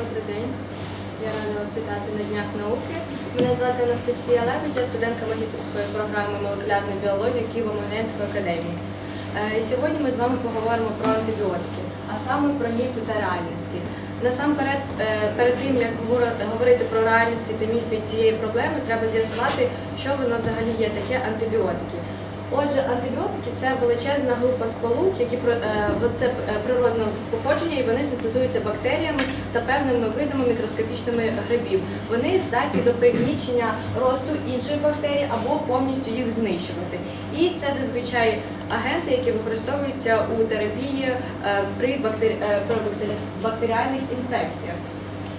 Я рада вас вітати на Днях науки. Мене звати Анастасія Лебедь, я студентка магістерської програми молекулярної біології Києво-Могилянської академії. Е, І сьогодні ми з вами поговоримо про антибіотики, а саме про міфи та реальності. Насамперед, е, перед тим як говорити про реальності та міфи цієї проблеми, треба з'ясувати, що воно взагалі є таке антибіотики. Отже, антибіотики це величезна група сполук, які е, це е, природного походження, і вони синтезуються бактеріями та певними видами мікроскопічними грибів. Вони здатні до пригнічення росту інших бактерій або повністю їх знищувати. І це зазвичай агенти, які використовуються у терапії е, при бактері- бактеріальних інфекціях.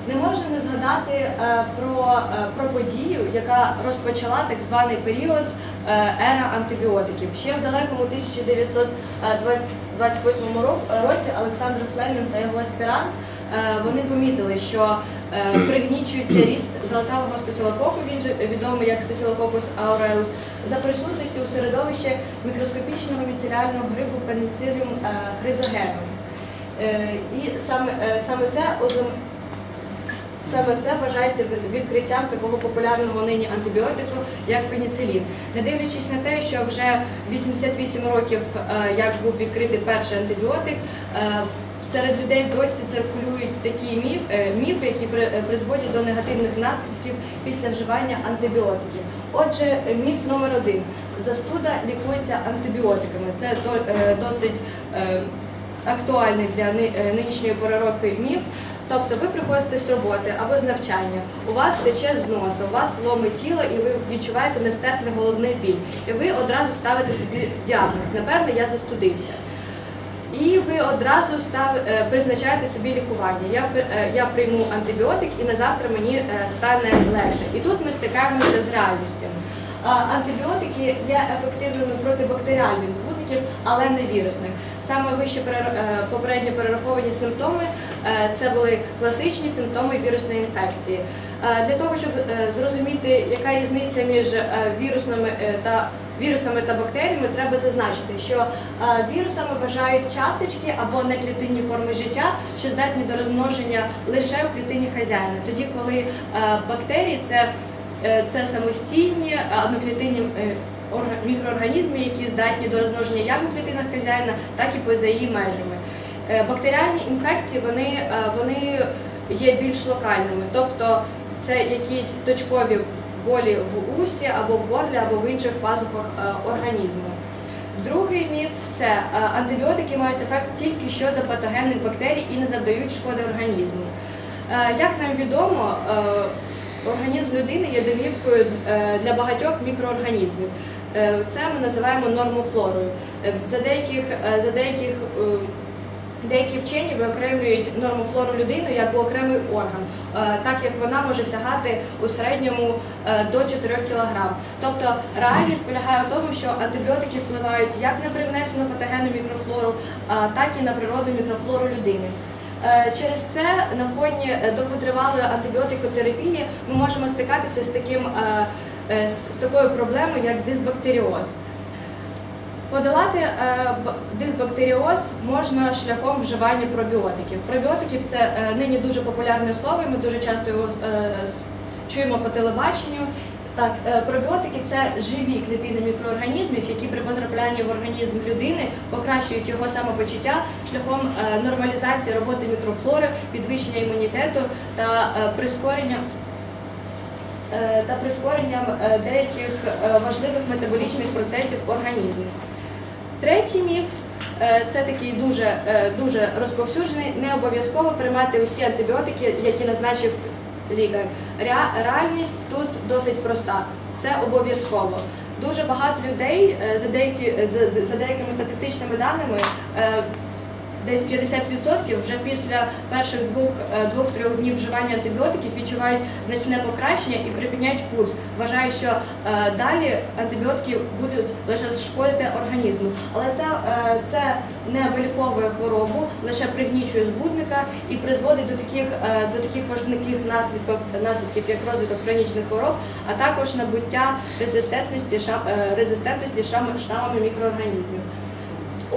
Не можна не згадати е, про, е, про подію, яка розпочала так званий період е, ера антибіотиків. Ще в далекому 1928 році Олександр Флемінг та його аспірант вони помітили, що пригнічується ріст золотавого стафілококу, він же відомий як стафілококус aureus, за присутністю у середовищі мікроскопічного міцелярного грибу пеніциліум хризогеном. Е, І саме, саме це Саме це вважається відкриттям такого популярного нині антибіотику, як пеніцилін. Не дивлячись на те, що вже 88 років, е, як був відкритий перший антибіотик, е, серед людей досі циркулюють такі міф, е, міфи, які при- призводять до негативних наслідків після вживання антибіотиків. Отже, міф номер один: застуда лікується антибіотиками. Це до- досить актуальний для нинішньої пори року міф. Тобто ви приходите з роботи або з навчання, у вас тече з носа, у вас ломить тіло і ви відчуваєте нестерпний головний біль. І ви одразу ставите собі діагноз. Напевно, я застудився. І ви одразу став, е, призначаєте собі лікування. Я, е, я прийму антибіотик і на завтра мені е, стане легше. І тут ми стикаємося з реальністями. Антибіотики є ефективними проти бактеріальних збудників, але не вірусних. Саме вище е, попередньо перераховані симптоми е, це були класичні симптоми вірусної інфекції. Е, Для того, щоб зрозуміти, яка різниця між вірусними та вірусами та бактеріями, треба зазначити, що вірусами вважають часточки або неклітинні форми життя, що здатні до розмноження лише в клітині хазяїна. Тоді, коли бактерії це, це самостійні е, одноклітинні е, мікроорганізми, які здатні до розмноження як у клітинах хазяїна, так і поза її межами. Е, Бактеріальні інфекції вони, е, вони є більш локальними, тобто це якісь точкові болі в усі або в горлі, або в інших пазухах е, організму. Другий міф це е, антибіотики мають ефект тільки щодо патогенних бактерій і не завдають шкоди організму. Е, Як нам відомо, е, організм людини є домівкою е, для багатьох мікроорганізмів. Е, Це ми називаємо нормофлорою. Е, За деяких, за деяких Деякі вчені виокремлюють нормофлору людини як окремий орган, так як вона може сягати у середньому до 4 кг. Тобто реальність полягає в тому, що антибіотики впливають як на привнесену патогенну мікрофлору, так і на природну мікрофлору людини. Е, Через це на фоні е, довготривалої антибіотикотерапії ми можемо стикатися з таким е, з- такою проблемою, як дисбактеріоз. Подолати дисбактеріоз можна шляхом вживання пробіотиків. Пробіотиків це нині дуже популярне слово, ми дуже часто його чуємо по телебаченню. Так, е, пробіотики це живі клітини мікроорганізмів, які при потраплянні в організм людини покращують його самопочуття шляхом е, нормалізації роботи мікрофлори, підвищення імунітету та е, прискорення та прискоренням деяких важливих метаболічних процесів в організмі. Третій міф це такий дуже, дуже розповсюджений. Не обов'язково приймати усі антибіотики, які назначив лікар. Ре- Реальність тут досить проста. Це обов'язково. Дуже багато людей е, за, деякі, за, за деякими статистичними даними. Десь 50% вже після перших е, двох-трьох днів вживання антибіотиків відчувають значне покращення і припиняють курс. Вважаю, що е, далі антибіотики будуть лише шкодити організму. Але це, е, це не виліковує хворобу, лише пригнічує збудника і призводить до таких, до таких важливих наслідків, наслідків, як розвиток хронічних хвороб, а також набуття резистентності, резистентності штамами мікроорганізмів.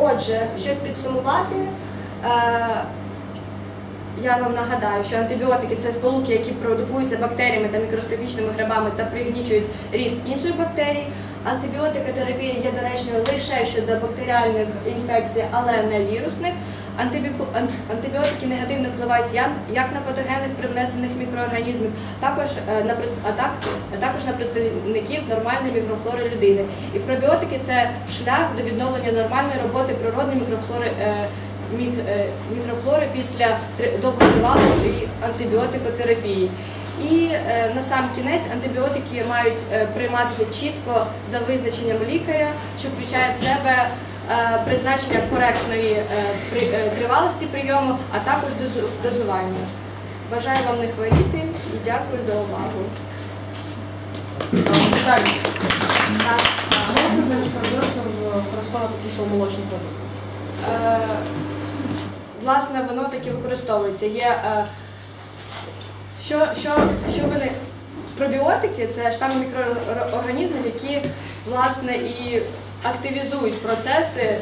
Отже, щоб підсумувати, е, я вам нагадаю, що антибіотики це сполуки, які продукуються бактеріями та мікроскопічними грибами та пригнічують ріст інших бактерій. Антибіотикотерапія є доречною лише щодо бактеріальних інфекцій, але не вірусних. Антибіотики негативно впливають як, на патогенних привнесених мікроорганізмів, також е, на а а також на представників нормальної мікрофлори людини. І пробіотики це шлях до відновлення нормальної роботи природної мікрофлори. е, мік- е, мікрофлори після три- довготривалої антибіотикотерапії. І е, на сам кінець антибіотики мають е, прийматися чітко за визначенням лікаря, що включає в себе е, призначення коректної тривалості прийому, а також дозування. Бажаю вам не хворіти і дякую за увагу. Можна зараз продуктом використовувати кисломолочні продукти? Власне, воно таки використовується. Є що, що, що вони пробіотики це штами мікроорганізмів, які власне і активізують процеси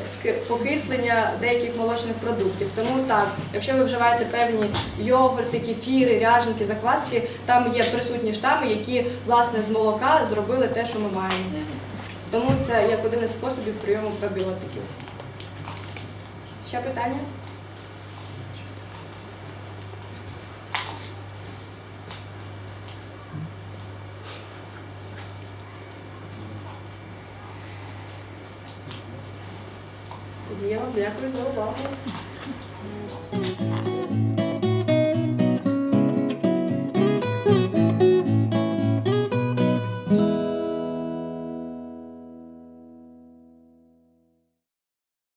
покислення деяких молочних продуктів. Тому так, якщо ви вживаєте певні йогурти, кефіри, ряженки, закваски, там є присутні штами, які власне з молока зробили те, що ми маємо. Тому це як один із способів прийому пробіотиків. Ще питання? Тоді я вам дякую за увагу.